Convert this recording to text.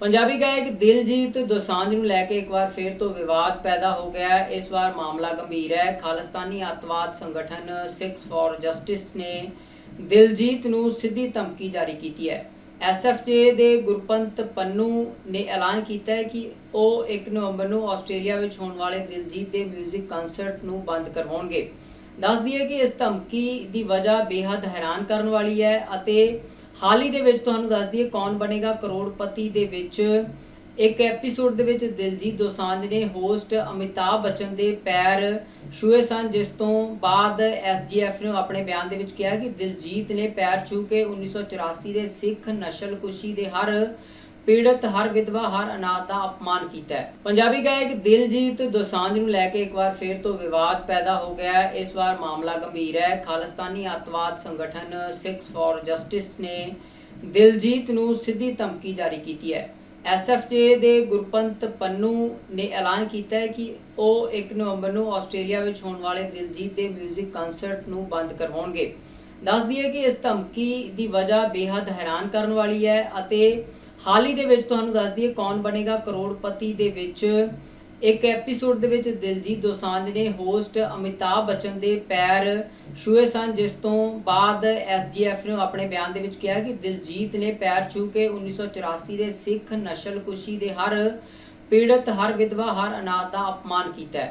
ਪੰਜਾਬੀ ਗਾਇਕ ਦਿਲਜੀਤ ਦੋਸਾਂਝ ਨੂੰ ਲੈ ਕੇ ਇੱਕ ਵਾਰ ਫੇਰ ਤੋਂ ਵਿਵਾਦ ਪੈਦਾ ਹੋ ਗਿਆ ਹੈ। ਇਸ ਵਾਰ ਮਾਮਲਾ ਗੰਭੀਰ ਹੈ। ਖਾਲਿਸਤਾਨੀ ਅਤਵਾਦ ਸੰਗਠਨ ਸਿਕਸ ਫੋਰ ਜਸਟਿਸ ਨੇ ਦਿਲਜੀਤ ਨੂੰ ਸਿੱਧੀ ਧਮਕੀ ਜਾਰੀ ਕੀਤੀ ਹੈ। ਐਸਐਫਜੇ ਦੇ ਗੁਰਪੰਤ ਪੰਨੂ ਨੇ ਐਲਾਨ ਕੀਤਾ ਹੈ ਕਿ ਉਹ 1 ਨਵੰਬਰ ਨੂੰ ਆਸਟ੍ਰੇਲੀਆ ਵਿੱਚ ਹੋਣ ਵਾਲੇ ਦਿਲਜੀਤ ਦੇ 뮤직 ਕਨਸਰਟ ਨੂੰ ਬੰਦ ਕਰਵਾਉਣਗੇ। ਦੱਸ ਦਈਏ ਕਿ ਇਸ ਧਮਕੀ ਦੀ ਵਜ੍ਹਾ ਬੇहद ਹੈਰਾਨ ਕਰਨ ਵਾਲੀ ਹੈ ਅਤੇ ਹਾਲ ਹੀ ਦੇ ਵਿੱਚ ਤੁਹਾਨੂੰ ਦੱਸ ਦਈਏ ਕੌਣ ਬਣੇਗਾ ਕਰੋੜਪਤੀ ਦੇ ਵਿੱਚ। ਇੱਕ ਐਪੀਸੋਡ ਦੇ ਵਿੱਚ ਦਿਲਜੀਤ ਦੋਸਾਂਝ ਨੇ ਹੋਸਟ ਅਮਿਤਾਭ ਬੱਚਨ ਦੇ ਪੈਰ ਛੂਏ ਸਨ, ਜਿਸ ਤੋਂ ਬਾਅਦ ਐਸਜੀਐਫ ਨੇ ਆਪਣੇ ਬਿਆਨ ਦੇ ਵਿੱਚ ਕਿਹਾ ਕਿ ਦਿਲਜੀਤ ਨੇ ਪੈਰ ਛੂ ਕੇ 1984 ਦੇ ਸਿੱਖ ਨਸ਼ਲਕੁਸ਼ੀ ਦੇ ਹਰ ਪੀੜਤ ਹਰ ਵਿਧਵਾ ਹਰ ਅਨਾਥ ਦਾ ਅਪਮਾਨ ਕੀਤਾ ਹੈ। ਪੰਜਾਬੀ ਗਾਇਕ ਦਿਲਜੀਤ ਦੋਸਾਂਝ ਨੂੰ ਲੈ ਕੇ ਇੱਕ ਵਾਰ ਫੇਰ ਤੋਂ ਵਿਵਾਦ ਪੈਦਾ ਹੋ ਗਿਆ ਇਸ ਵਾਰ ਮਾਮਲਾ ਗੰਭੀਰ ਹੈ। ਖਾਲਿਸਤਾਨੀ ਅੱਤਵਾਦ ਸੰਗਠਨ 6 ਫਾਰ ਜਸਟਿਸ ਨੇ ਦਿਲਜੀਤ ਨੂੰ ਸਿੱਧੀ ਧਮਕੀ ਜਾਰੀ ਕੀਤੀ ਹੈ। ਐਸਐਫਜੇ ਦੇ ਗੁਰਪੰਤ ਪੰਨੂ ਨੇ ਐਲਾਨ ਕੀਤਾ ਹੈ ਕਿ ਉਹ 1 ਨਵੰਬਰ ਨੂੰ ਆਸਟ੍ਰੇਲੀਆ ਵਿੱਚ ਹੋਣ ਵਾਲੇ ਦਿਲਜੀਤ ਦੇ 뮤직 ਕਨਸਰਟ ਨੂੰ ਬੰਦ ਕਰਵਾਉਣਗੇ। ਦੱਸ ਦਈਏ ਕਿ ਇਸ ਧਮਕੀ ਦੀ ਵਜ੍ਹਾ ਬੇहद ਹੈਰਾਨ ਕਰਨ ਵਾਲੀ ਹੈ ਅਤੇ ਹਾਲ ਹੀ ਦੇ ਵਿੱਚ ਤੁਹਾਨੂੰ ਦੱਸ ਦਈਏ ਕੌਣ ਬਣੇਗਾ ਕਰੋੜਪਤੀ ਦੇ ਵਿੱਚ। ਇੱਕ ਐਪੀਸੋਡ ਦੇ ਵਿੱਚ ਦਿਲਜੀਤ ਦੋਸਾਂਝ ਨੇ ਹੋਸਟ ਅਮਿਤਾਭ ਬੱਚਨ ਦੇ ਪੈਰ ਛੂਏ ਸਨ, ਜਿਸ ਤੋਂ ਬਾਅਦ ਐਸਜੀਐਫ ਨੇ ਆਪਣੇ ਬਿਆਨ ਦੇ ਵਿੱਚ ਕਿਹਾ ਕਿ ਦਿਲਜੀਤ ਨੇ ਪੈਰ ਛੂ ਕੇ 1984 ਦੇ ਸਿੱਖ ਨਸ਼ਲਕੁਸ਼ੀ ਦੇ ਹਰ ਪੀੜਤ, ਹਰ ਵਿਧਵਾ, ਹਰ ਅਨਾਥ ਦਾ ਅਪਮਾਨ ਕੀਤਾ ਹੈ।